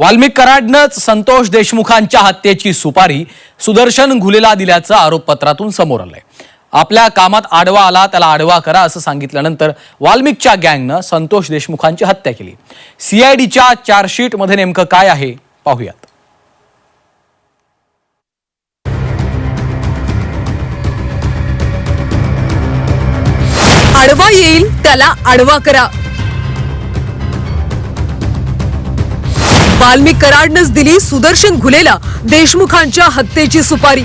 वाल्मिक कराडनंच संतोष देशमुखांच्या हत्येची सुपारी सुदर्शन घुलेला दिल्याचं आरोपपत्रातून समोर आलंय. आपल्या कामात आडवा आला त्याला आडवा करा असं सांगितल्यानंतर वाल्मिकच्या गँगनं संतोष देशमुखांची हत्या केली. सीआयडीच्या चार्जशीटमध्ये नेमकं काय आहे पाहूयात. आडवा येईल त्याला आडवा करा. वाल्मिक कराडनंच दिली सुदर्शन घुलेला देशमुखांच्या हत्येची सुपारी.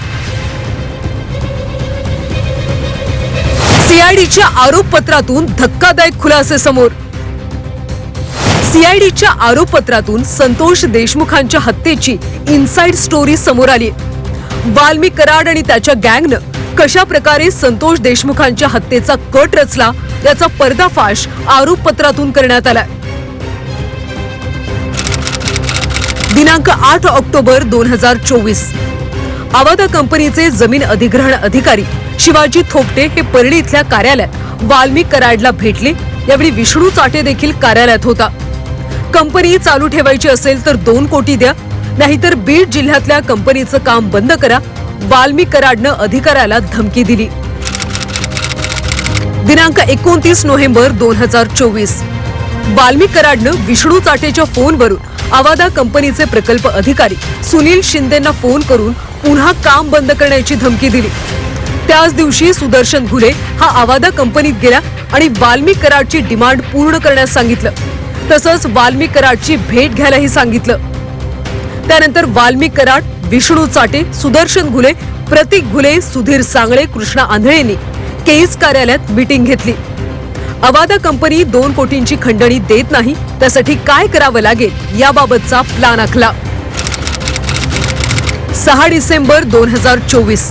सीआयडीच्या आरोपपत्रातून धक्कादायक खुलासे समोर. सीआयडीच्या आरोपपत्रातून संतोष देशमुखांच्या हत्येची इनसाइड स्टोरी समोर आली. वाल्मिक कराड आणि त्याच्या गँगनं कशा प्रकारे संतोष देशमुखांच्या हत्येचा कट रचला याचा पर्दाफाश आरोपपत्रातून करण्यात आलाय. दिनांक आठ ऑक्टोबर दोन हजार चोवीस. आवादा कंपनीचे जमीन अधिग्रहण अधिकारी शिवाजी थोपटे हे परळी इथल्या कार्यालयात वाल्मिक कराडला भेटले. यावेळी विष्णू चाटे देखील कार्यालयात होता. कंपनी चालू ठेवायची असेल तर दोन कोटी द्या. नाहीतर बीड जिल्ह्यातल्या कंपनीचं काम बंद करा. वाल्मिक कराडनं अधिकाऱ्याला धमकी दिली. दिनांक एकोणतीस नोव्हेंबर दोन हजार चोवीस. वाल्मिक कराडनं विष्णू चाटेच्या फोनवरून आवादा कंपनीचे प्रकल्प अधिकारी सुनील शिंदेंना फोन करून पुन्हा काम बंद करण्याची धमकी दिली. त्याच दिवशी सुदर्शन घुले हा आवादा कंपनीत गेला आणि वाल्मी कराडची डिमांड पूर्ण करण्यास सांगितलं. तसंच वाल्मी कराडची भेट घ्यायलाही सांगितलं. त्यानंतर वाल्मी कराड विष्णू चाटे सुदर्शन घुले प्रतीक घुले सुधीर सांगळे कृष्णा आंधळेंनी केस कार्यालयात मीटिंग घेतली. अवादा कंपनी दोन कोटींची खंडणी देत नाही. त्यासाठी काय करावं लागेल याबाबतचा प्लान आखला. सहा डिसेंबर दोन हजार चोवीस.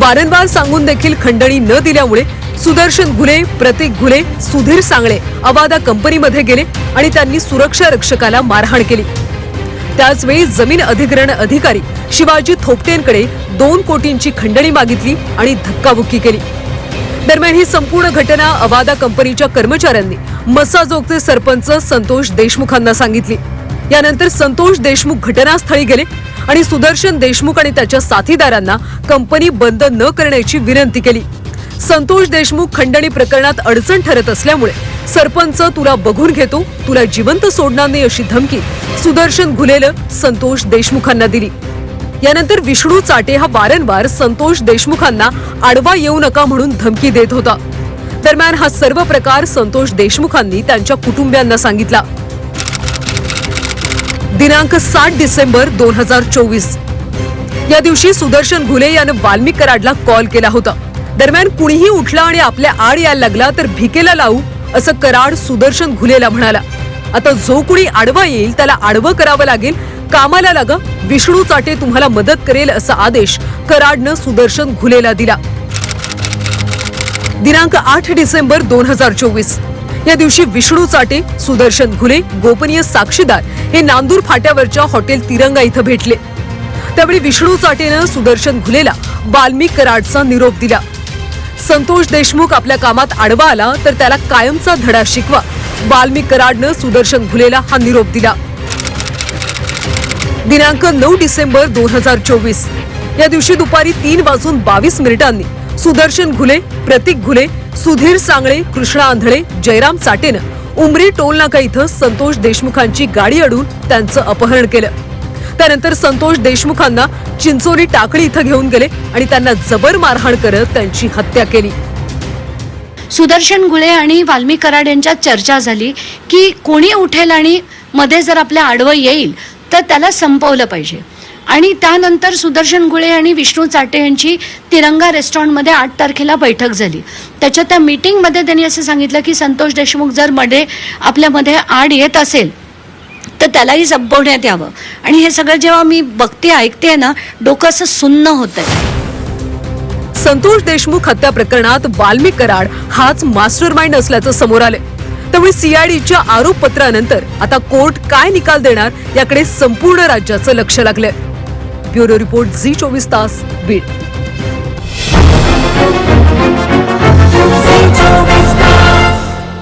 वारंवार सांगून देखील खंडणी न दिल्यामुळे सुदर्शन घुले प्रतीक घुले सुधीर सांगळे अवादा कंपनीमध्ये गेले आणि त्यांनी सुरक्षा रक्षकाला मारहाण केली. त्याचवेळी जमीन अधिग्रहण अधिकारी शिवाजी थोपटेंकडे दोन कोटींची खंडणी मागितली आणि धक्काबुक्की केली. दरम्यान ही संपूर्ण घटना अवादा कंपनीच्या कर्मचाऱ्यांनी मसाजोगचे सरपंच संतोष देशमुखांना सांगितली. यानंतर संतोष देशमुख घटनास्थळी गेले आणि सुदर्शन देशमुख आणि त्याच्या साथीदारांना कंपनी बंद न करण्याची विनंती केली. संतोष देशमुख खंडणी प्रकरणात अडचण ठरत असल्यामुळे सरपंच तुला बघून घेतो तुला जिवंत सोडणार नाही अशी धमकी सुदर्शन घुलेलं संतोष देशमुखांना दिली. यानंतर विष्णू चाटे हा वारंवार संतोष देशमुखांना आडवा येऊ नका म्हणून धमकी देत होता. दरम्यान हा सर्व प्रकार संतोष देशमुखांनी त्यांच्या कुटुंबियांना सांगितला. दिनांक सात डिसेंबर दोन हजार चोवीस. या दिवशी सुदर्शन घुले यानं वाल्मिक कराडला कॉल केला होता. दरम्यान कुणीही उठला आणि आपल्या आड यायला लागला तर भिकेला लावू असं कराड सुदर्शन घुलेला म्हणाला. आता जो कुणी आडवा येईल त्याला आडवं करावं लागेल कामाला लागा. विष्णू चाटे तुम्हाला मदत करेल असा आदेश कराडनं सुदर्शन घुलेला दिला. दिनांक आठ डिसेंबर दोन हजार चोवीस. या दिवशी विष्णू चाटे सुदर्शन घुले गोपनीय साक्षीदार हे नांदूर फाट्यावरच्या हॉटेल तिरंगा इथं भेटले. त्यावेळी विष्णू चाटेनं सुदर्शन घुलेला वाल्मिक कराडचा निरोप दिला. संतोष देशमुख आपल्या कामात आडवा आला तर त्याला कायमचा धडा शिकवा. वाल्मिक कराडनं सुदर्शन घुलेला हा निरोप दिला. दिनांक नऊ डिसेंबर दोन हजार चोवीस. या दिवशी दुपारी तीन वाजून बावीस मिनिटांनी सुदर्शन घुले प्रतीक घुले सुधीर सांगळे कृष्णा आंधळे जयराम साटेनं उमरी टोलनाका इथं संतोष देशमुखांची गाडी अडून त्यांचं अपहरण केलं. त्यानंतर संतोष देशमुखांना चिंचोली टाकळी इथं घेऊन गेले आणि त्यांना जबर मारहाण करत त्यांची हत्या केली. सुदर्शन गुळे आणि वाल्मी कराड यांच्यात चर्चा झाली की कोणी उठेल आणि मध्ये जर आपल्या आडवं येईल तर त्याला संपवलं पाहिजे. आणि त्यानंतर सुदर्शन गुळे आणि विष्णू चाटे यांची तिरंगा रेस्टॉरंटमध्ये आठ तारखेला बैठक झाली. त्याच्या त्या मीटिंगमध्ये त्यांनी असं सांगितलं की संतोष देशमुख जर मध्ये आपल्यामध्ये आड येत असेल तर त्यालाही संपवण्यात यावं. आणि हे सगळं जेव्हा मी बघते ऐकते ना डोकं असं सुन्न होतंय. संतोष देशमुख हत्या प्रकरणात वाल्मिक कराड हाच मास्टर माइंड असल्याचं समोर आले त्यामुळे सीआयडीच्या आरोपपत्रानंतर आता कोर्ट काय निकाल देणार याकडे संपूर्ण राज्याचं लक्ष लागलंय. ब्युरो रिपोर्ट झी चोवीस तास बीड.